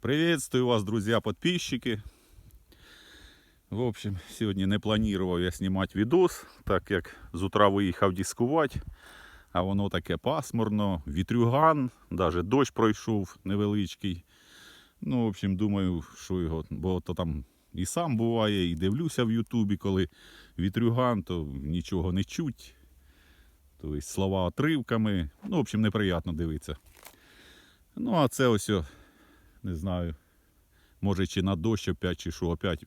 Приветствую вас, друзья, подписчики. В общем, сьогодні не планував я знімати відос, так як з утра виїхав дискувати, а воно таке пасмурно, вітрюган, навіть дощ пройшов невеличкий. Ну, в общем, думаю, що його, бо то там і сам буває, і дивлюся в Ютубі, коли вітрюган, то нічого не чуть. Тобто слова отривками. Ну, в общем, неприємно дивитися. Ну, а це ось, о, не знаю, може чи на дощ опять, чи що опять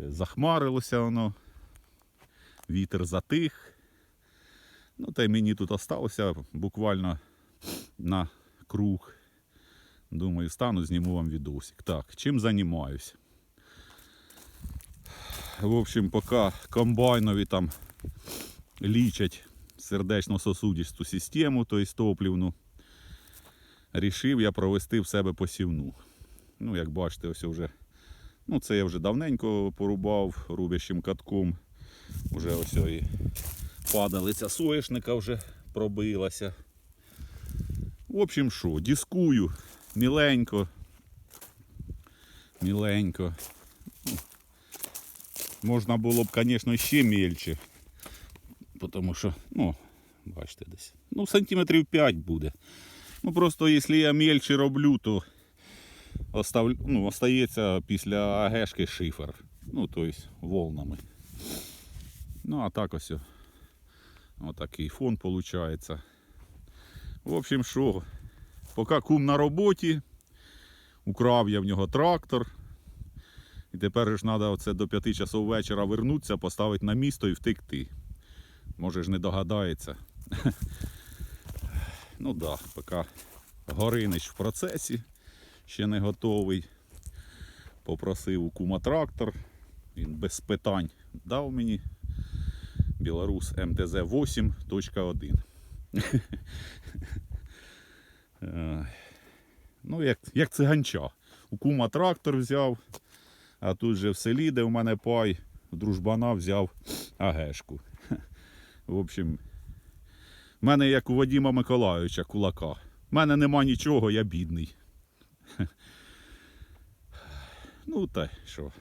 е, захмарилося воно. Вітер затих. Ну, та й мені тут осталося буквально на круг. Думаю, стану, зніму вам відосик. Так, чим займаюсь? В общем, поки комбайнові там лічать сердечно-сосудисту систему, тобто топлівну, рішив я провести в себе посівну. Ну, як бачите, ось вже. Ну, це я вже давненько порубав рубящим катком. Уже ось і падалиця соєшника вже пробилася. В общем, що, дискую міленько. Міленько. Ну, Можна було б, звісно, ще мельче. Тому що, ну, бачите десь. Ну, сантиметрів 5 буде. Ну просто якщо я мельче роблю, то остав... ну, остається після агешки шифер. Ну, тобто волнами. Ну, а так ось. Отакий фон виходить. В общем, що, поки кум на роботі, украв я в нього трактор. І тепер ж треба оце до 5 часов вечора вернутися, поставити на місто і втекти. Може ж не догадається. Ну да, поки Горинич в процесі, ще не готовий. Попросив у кума трактор. Він без питань дав мені. Білорус МТЗ 8.1. Е, Ну, як, як циганча. У кума трактор взяв, а тут же в селі, де в мене пай, дружбана взяв агешку. В общем, в мене як у Вадима Миколайовича кулака. В мене нема нічого, я бідний. Ну та що.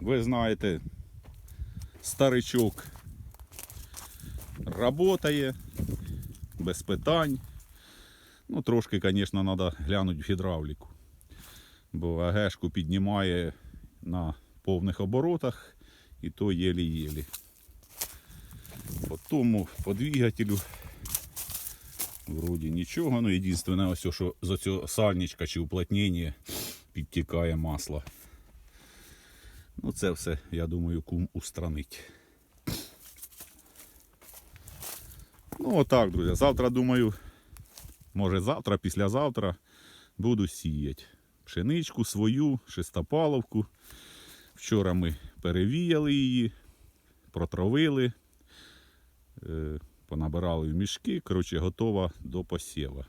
Ви знаєте, старичок работає без питань. Ну, трошки, звісно, треба глянути в гідравліку. Бо агешку піднімає на повних оборотах і то єлі-єлі. Тому, по двигателю вроді нічого. Ну, єдине, ось, що з цього сальничка чи уплотнення підтікає масло. Ну, це все, я думаю, кум устранить. Ну, отак, друзі. Завтра, думаю, може завтра, післязавтра буду сіяти. Пшеничку свою, шестопаловку. Вчора ми перевіяли її, протравили, понабирали в мішки. Коротше, готова до посіва.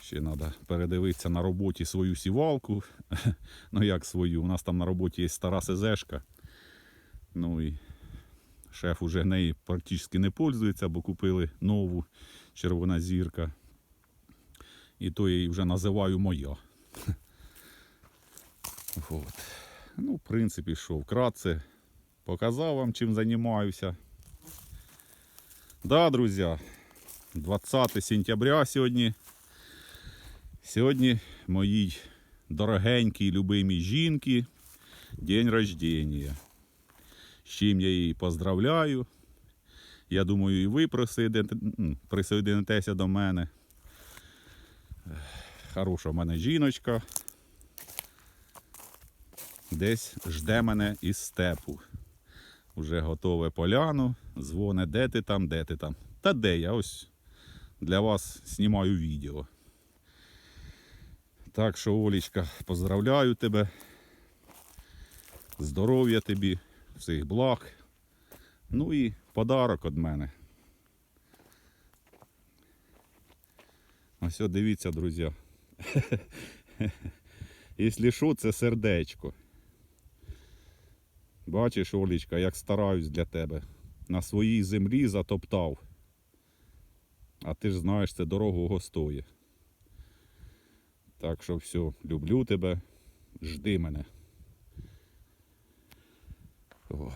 Ще треба передивитися на роботі свою сівалку. ну як свою? У нас там на роботі є стара СЗшка. Ну і шеф уже нею практично не пользується, бо купили нову червона зірка. І то я її вже називаю моя. Вот. Ну, в принципі, що, вкратце показав вам, чим займаюся. Да, друзі, 20 сентября сьогодні. Сьогодні моїй дорогенькій любимій жінки день рождения. З чим я її поздравляю. Я думаю, і ви присоедин- присоединитеся до мене. Хороша в мене жіночка. Десь жде мене із степу. Уже готове поляну. Дзвоне, де ти там, де ти там. Та де я ось для вас знімаю відео. Так що, Олічка, поздравляю тебе. Здоров'я тобі, всіх благ. Ну і подарок від мене. Ось дивіться, друзі. Якщо що, це сердечко. Бачиш, Олічка, як стараюсь для тебе. На своїй землі затоптав. А ти ж знаєш, це дорогого стоїть. Так що все, люблю тебе, жди мене. О.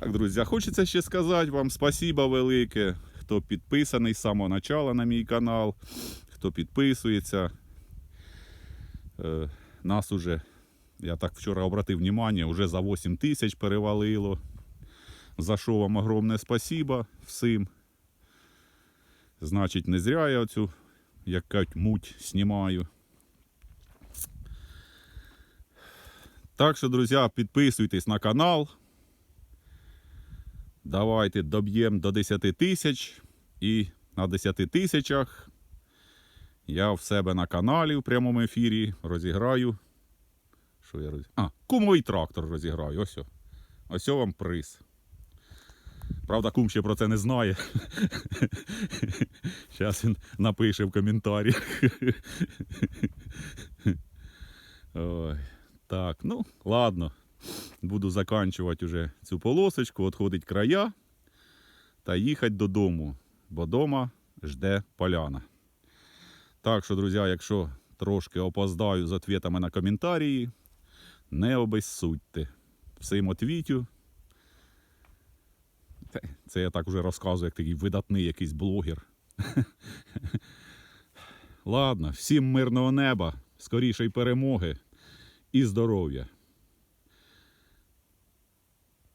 Так, друзі, хочеться ще сказати вам спасіба велике, хто підписаний з самого начала на мій канал, хто підписується. Е, нас уже, я так вчора обратив внимание, уже за 8 тисяч перевалило. За що вам огромне спасіба всім. Значить, не зря я оцю якась муть знімаю. Так що, друзі, підписуйтесь на канал. Давайте доб'ємо до 10 тисяч. І на 10 тисячах я в себе на каналі в прямому ефірі розіграю. Що я роз... А, кумовий трактор розіграю. Ось. о. Ось о вам приз. Правда, кум ще про це не знає. Зараз він напише в коментарі. Ой. Так, ну, ладно. Буду заканчувати вже цю полосочку, відходить края та їхати додому, бо дома жде поляна. Так що, друзі, якщо трошки опоздаю з відповідами на коментарі, не обезсудьте. Всім отвітю. Це, я так уже розказую, як такий видатний якийсь блогер. Ладно, всім мирного неба, скорішої перемоги і здоров'я.